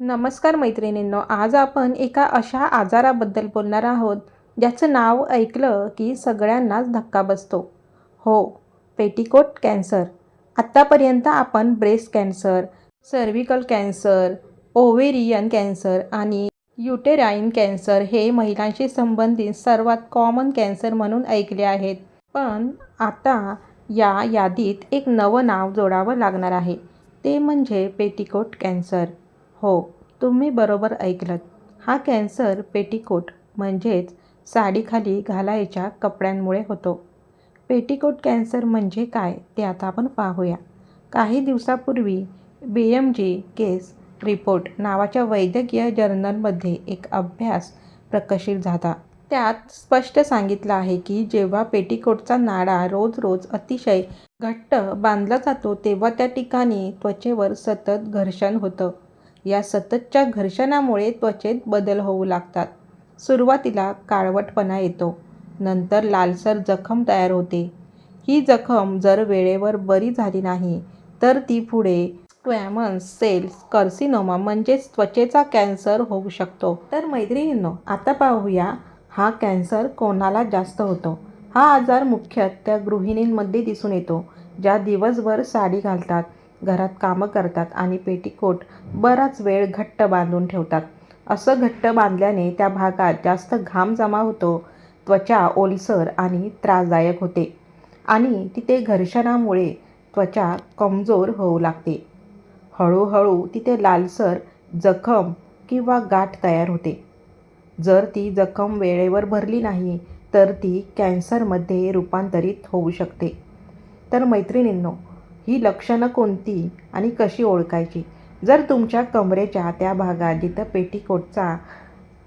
नमस्कार मैत्रिणींनो आज आपण एका अशा आजाराबद्दल बोलणार आहोत ज्याचं नाव ऐकलं की सगळ्यांनाच धक्का बसतो. हो पेटिकोट कॅन्सर. आत्तापर्यंत आपण breast cancer cervical cancer ovarian cancer आणि युटेराईन कॅन्सर हे महिलांशी संबंधित सर्वात कॉमन कॅन्सर म्हणून ऐकले आहेत. पण आता या यादीत एक नवं नाव जोडावं लागणार आहे. ते म्हणजे पेटिकोट कॅन्सर. हो तुम्ही बरोबर ऐकलंत. हा कॅन्सर पेटीकोट म्हणजेच साडीखाली घालायच्या कपड्यांमुळे होतो. पेटीकोट कॅन्सर म्हणजे काय ते आता आपण पाहूया. काही दिवसापूर्वी बी एम जी केस रिपोर्ट नावाच्या वैद्यकीय जर्नलमध्ये एक अभ्यास प्रकाशित झाला. त्यात स्पष्ट सांगितलं आहे की जेव्हा पेटीकोटचा नाडा रोज रोज अतिशय घट्ट बांधला जातो तेव्हा त्या ठिकाणी त्वचेवर सतत घर्षण होतं. या सततच्या घर्षणामुळे त्वचेत बदल होऊ लागतात. सुरुवातीला काळवटपणा येतो. नंतर लालसर जखम तयार होते. ही जखम जर वेळेवर बरी झाली नाही तर ती पुढे स्क्वॅमन्स सेल्स कर्सिनोमा म्हणजेच त्वचेचा कॅन्सर होऊ शकतो. तर मैत्रिणींनो आता पाहूया हा कॅन्सर कोणाला जास्त होतो. हा आजार मुख्यतः गृहिणींमध्ये दिसून येतो ज्या दिवसभर साडी घालतात. घरात कामं करतात आणि पेटीकोट बराच वेळ घट्ट बांधून ठेवतात. असं घट्ट बांधल्याने त्या भागात जास्त घाम जमा होतो त्वचा ओलसर आणि त्रासदायक होते आणि तिथे घर्षणामुळे त्वचा कमजोर होऊ लागते. हळूहळू तिथे लालसर जखम किंवा गाठ तयार होते. जर ती जखम वेळेवर भरली नाही तर ती कॅन्सरमध्ये रूपांतरित होऊ शकते. तर मैत्रिणींनो ही लक्षणं कोणती आणि कशी ओळखायची? जर तुमच्या कमरेच्या त्या भागात जिथं पेटीकोटचा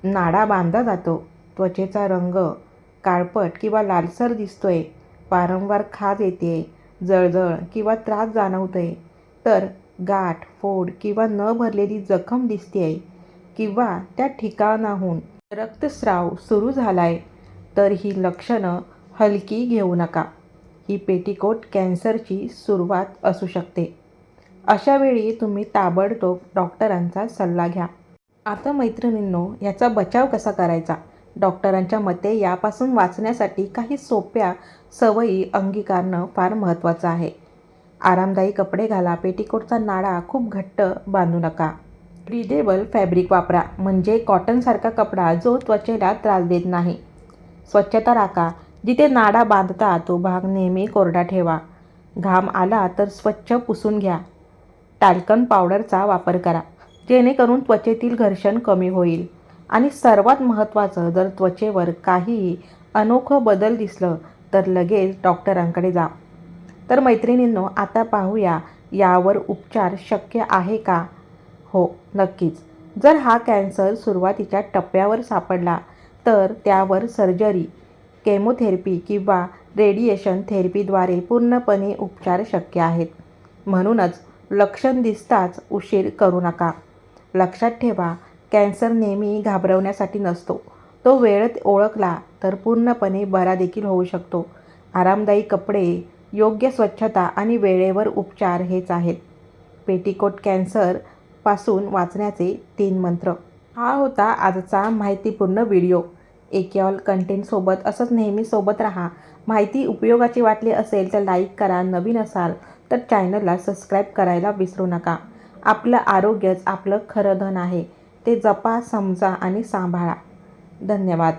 नाडा बांधला जातो. त्वचेचा रंग काळपट किंवा लालसर दिसतोय. वारंवार खाज येते जळजळ किंवा त्रास जाणवतोय. तर गाठ फोड किंवा न भरलेली जखम दिसते किंवा त्या ठिकाणाहून रक्तस्राव सुरू झालाय तर ही लक्षणं हलकी घेऊ नका. ही पेटीकोट कॅन्सरची सुरुवात असू शकते. अशा वेळी तुम्ही ताबडतोब डॉक्टरांचा सल्ला घ्या. आता मैत्रिणींनो याचा बचाव कसा करायचा? डॉक्टरांच्या मते यापासून वाचण्यासाठी काही सोप्या सवयी अंगीकारणं फार महत्त्वाचं आहे. आरामदायी कपडे घाला पेटीकोटचा नाळा खूप घट्ट बांधू नका. ब्रिडेबल फॅब्रिक वापरा म्हणजे कॉटनसारखा कपडा जो त्वचेला त्रास देत नाही. स्वच्छता राखा जिथे नाडा बांधता तो भाग नेहमी कोरडा ठेवा. घाम आला तर स्वच्छ पुसून घ्या. टाल्कन पावडरचा वापर करा. जेणेकरून त्वचेतील घर्षण कमी होईल. आणि सर्वात महत्त्वाचं जर त्वचेवर काहीही अनोखं बदल दिसलं तर लगेच डॉक्टरांकडे जा. तर मैत्रिणींनो आता पाहूया यावर उपचार शक्य आहे का? हो नक्कीच. जर हा कॅन्सर सुरुवातीच्या टप्प्यावर सापडला तर त्यावर सर्जरी केमोथेरपी किंवा रेडिएशन थेरपीद्वारे पूर्णपणे उपचार शक्य आहेत. म्हणूनच लक्षण दिसताच उशीर करू नका. लक्षात ठेवा कॅन्सर नेहमी घाबरवण्यासाठी नसतो. तो वेळेत ओळखला तर पूर्णपणे बरा देखील होऊ शकतो. आरामदायी कपडे योग्य स्वच्छता आणि वेळेवर उपचार हेच आहेत. पेटीकोट कॅन्सरपासून वाचण्याचे तीन मंत्र. हा होता आजचा माहितीपूर्ण व्हिडिओ. एकेऑल कंटेंटसोबत असंच नेहमी सोबत राहा. माहिती उपयोगाची वाटली असेल तर लाईक करा नवीन असाल तर चॅनलला सबस्क्राईब करायला विसरू नका. आपलं आरोग्यच आपलं खरं धन आहे. ते जपा समजा आणि सांभाळा. धन्यवाद.